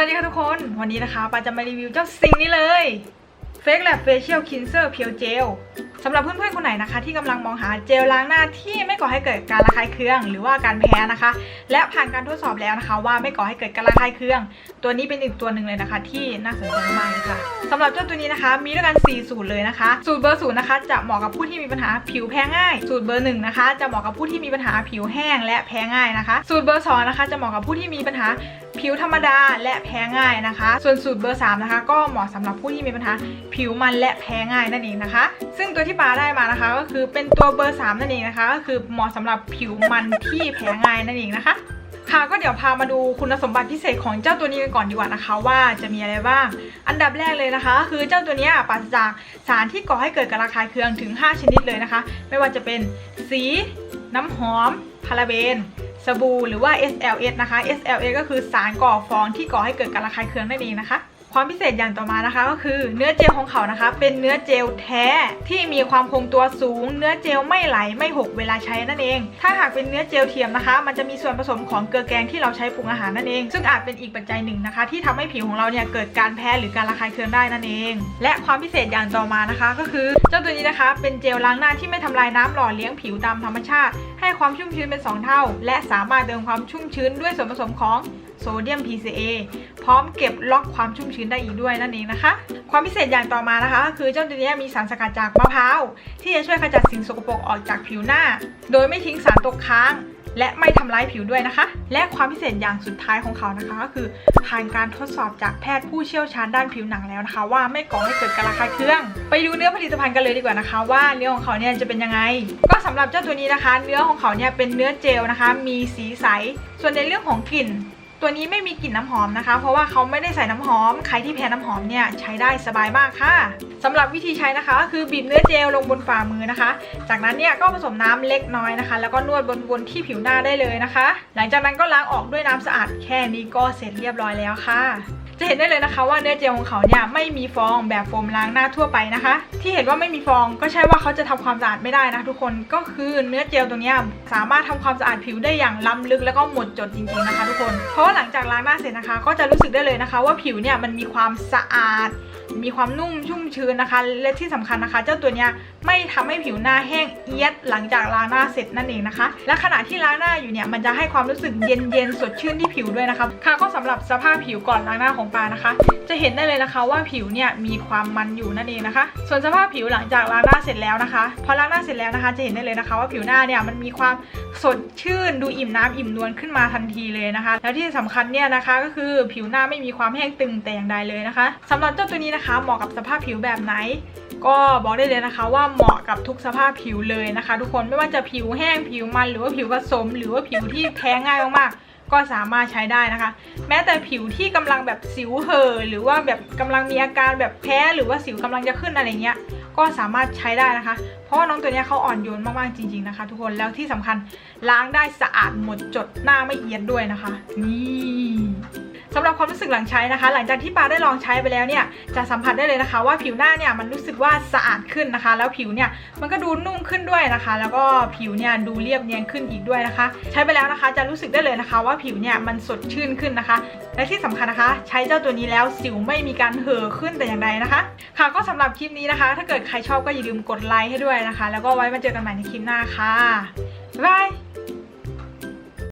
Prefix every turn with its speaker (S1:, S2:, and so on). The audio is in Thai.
S1: วัสดีค่ะทุกคน วันนี้นะคะปาจะมารีวิวเจ้าสิ่งนี้เลย Fake Lab Facial Cleanser Peel Gel สำหรับเพื่อนๆคนไหนนะคะ ที่กำลังมองหาเจลล้างหน้าที่ไม่ก่อให้เกิดการระคายเคือง หรือว่าการแพ้นะคะ และผ่านการทดสอบแล้วนะคะ ว่าไม่ก่อให้เกิดการระคายเคือง ตัวนี้เป็นอีกตัวหนึ่งเลยนะคะ ที่น่าสนใจมากเลยค่ะสำหรับเจ้าตัวนี้นะคะ มีด้วยกัน 4 สูตรเลยนะคะ สูตรเบอร์ศูนย์นะคะจะเหมาะกับผู้ที่มีปัญหาผิวแพ้ง่าย สูตรเบอร์หนึ่งนะคะ จะเหมาะกับผู้ที่มีปัญหาผิวแห้งและแพ้ง่ายนะคะ สูตรเบอร์สองนะคะ จะเหมาะกับผู้ที่มีปัญหาผิวธรรมดาและแพ้ง่ายนะคะ ส่วนสูตรเบอร์สามนะคะก็เหมาะสำหรับผู้ที่มีปัญหาผิวมันและแพ้ง่ายนั่นเองนะคะ ซึ่งตัวที่ปาได้มานะคะ ก็คือเป็นตัวเบอร์สามนั่นเองนะคะ ก็คือเหมาะสำหรับผิวมันที่แพ้ง่ายนั่นเองนะคะ ค่ะก็เดี๋ยวพามาดูคุณสมบัติพิเศษของเจ้าตัวนี้กันก่อนดีกว่านะคะ ว่าจะมีอะไรบ้าง อันดับแรกเลยนะคะคือเจ้าตัวนี้ปราศจากสารที่ก่อให้เกิดการระคายเคืองถึง 5 ชนิดเลยนะคะ ไม่ว่าจะเป็นสี น้ำหอมพาราเบนสบู่หรือว่า SLS นะคะ SLS ก็คือสารก่อฟองที่ก่อให้เกิดการระคายเคืองนั่นเองนะคะ ความพิเศษอย่างต่อมานะคะ ก็คือเนื้อเจลของเขานะคะ เป็นเนื้อเจลแท้ที่มีความคงตัวสูง เนื้อเจลไม่ไหลไม่หกเวลาใช้นั่นเอง ถ้าหากเป็นเนื้อเจลเทียมนะคะ มันจะมีส่วนผสมของเกลือแกงที่เราใช้ปรุงอาหารนั่นเอง ซึ่งอาจเป็นอีกปัจจัยหนึ่งนะคะ ที่ทำให้ผิวของเราเนี่ยเกิดการแพ้หรือการระคายเคืองได้นั่นเอง และความพิเศษอย่างต่อมานะคะ ก็คือเจ้าตัวนี้นะคะ เป็นเจลล้างหน้าที่ไม่ทำลายน้ำหล่อเลี้ยงผิวตามธรรมชาติ ให้ความชุ่มชื้นเป็นสองเท่า และสามารถเติมความชุ่มชื้นด้วยส่วนผสมของ โซเดียม PCA พร้อมเก็บล็อกความชุ่มชื้นได้อีกด้วยนั่นเองนะคะ ความพิเศษอย่างต่อมานะคะก็คือเจ้าตัวนี้มีสารสกัดจากมะพร้าวที่จะช่วยขจัดสิ่งสกปรกออกจากผิวหน้า โดยไม่ทิ้งสารตกค้างและไม่ทำร้ายผิวด้วยนะคะ และความพิเศษอย่างสุดท้ายของเขานะคะ ก็คือผ่านการทดสอบจากแพทย์ผู้เชี่ยวชาญด้านผิวหนังแล้วนะคะ ว่าไม่ก่อให้เกิดการระคายเคือง ไปดูเนื้อผลิตภัณฑ์กันเลยดีกว่านะคะ ว่าเนื้อของเขาเนี่ยจะเป็นยังไง ก็สำหรับเจ้าตัวนี้นะคะ เนื้อของเขาเนี่ยเป็นเนื้อเจลนะคะ มีสีใส ส่วนในเรื่องของกลิ่น ตัวนี้ไม่มีกลิ่นน้ำหอมนะคะ เพราะว่าเขาไม่ได้ใส่น้ำหอม ใครที่แพ้น้ำหอมเนี่ยใช้ได้สบายมากค่ะสำหรับวิธีใช้นะคะก็คือบีบเนื้อเจลลงบนฝ่ามือนะคะ จากนั้นเนี่ยก็ผสมน้ำเล็กน้อยนะคะ แล้วก็นวดบนๆที่ผิวหน้าได้เลยนะคะ หลังจากนั้นก็ล้างออกด้วยน้ำสะอาดแค่นี้ก็เสร็จเรียบร้อยแล้วค่ะ จะเห็นได้เลยนะคะว่าเนื้อเจลของเขาเนี่ยไม่มีฟองแบบโฟมล้างหน้าทั่วไปนะคะ ที่เห็นว่าไม่มีฟองก็ใช่ว่าเขาจะทำความสะอาดไม่ได้นะทุกคนก็คือเนื้อเจลตัวนี้สามารถทำความสะอาดผิวได้อย่างล้ำลึกแล้วก็หมดจดจริงๆนะคะ ทุกคนเพราะว่าหลังจากล้างหน้าเสร็จนะคะ ก็จะรู้สึกได้เลยนะคะ ว่าผิวเนี่ยมันมีความสะอาด มีความนุ่มชุ่มชื้นนะคะ และที่สำคัญนะคะ เจ้าตัวเนี้ยไม่ทำให้ผิวหน้าแห้งเอียดหลังจากล้างหน้าเสร็จนั่นเองนะคะ และขณะที่ล้างหน้าอยู่เนี่ยมันจะให้ความรู้สึกเย็นๆสดชื่นที่ผิวด้วยนะคะค่ะก็สำหรับสภาพผิวก่อนล้างหน้าของปานะคะ จะเห็นได้เลยนะคะว่าผิวเนี่ยมีความมันอยู่นั่นเองนะคะ ส่วนสภาพผิวหลังจากล้างหน้าเสร็จแล้วนะคะพอล้างหน้าเสร็จแล้วนะคะ จะเห็นได้เลยนะคะ ว่าผิวหน้าเนี่ยมันมีความสดชื่นดูอิ่มน้ำอิ่มนวลขึ้นมาทันทีเลยนะคะ แล้วที่สำคัญเนี่ยนะคะก็คือผิวหน้าไม่มีความแห้งตึงแต่อย่างใดเลยนะคะสำหรับเจ้าตัวนี้นะคะเหมาะกับสภาพผิวแบบไหน ก็บอกได้เลยนะคะ ว่าเหมาะกับทุกสภาพผิวเลยนะคะ ทุกคนไม่ว่าจะผิวแห้งผิวมันหรือว่าผิวผสม หรือว่าผิวที่แพ้ง่ายมากๆ ก็สามารถใช้ได้นะคะ แม้แต่ผิวที่กำลังแบบสิวเห่อหรือว่าแบบกำลังมีอาการแบบแพ้หรือว่าสิวกำลังจะขึ้นอะไรเงี้ยก็สามารถใช้ได้นะคะ เพราะว่าน้องตัวนี้เขาอ่อนโยนมากๆจริง ๆนะคะ ทุกคน แล้วที่สำคัญล้างได้สะอาดหมดจดหน้าไม่เอียดด้วยนะคะ นี่ สำหรับความรู้สึกหลังใช้นะคะ หลังจากที่ปาได้ลองใช้ไปแล้วเนี่ยจะสัมผัสได้เลยนะคะ ว่าผิวหน้าเนี่ยมันรู้สึกว่าสะอาดขึ้นนะคะ แล้วผิวเนี่ยมันก็ดูนุ่มขึ้นด้วยนะคะ แล้วก็ผิวเนี่ยดูเรียบเนียนขึ้นอีกด้วยนะคะ ใช้ไปแล้วนะคะจะรู้สึกได้เลยนะคะ ว่าผิวเนี่ยมันสดชื่นขึ้นนะคะ และที่สำคัญนะคะ ใช้เจ้าตัวนี้แล้วสิวไม่มีการเห่อขึ้นแต่อย่างใดนะคะ ค่ะก็สำหรับคลิปนี้นะคะ ถ้าเกิดใครชอบก็อย่าลืมกดไลค์ให้ด้วยนะคะ แล้วก็ไว้มาเจอกันใหม่ในคลิปหน้าค่ะบ๊ายบาย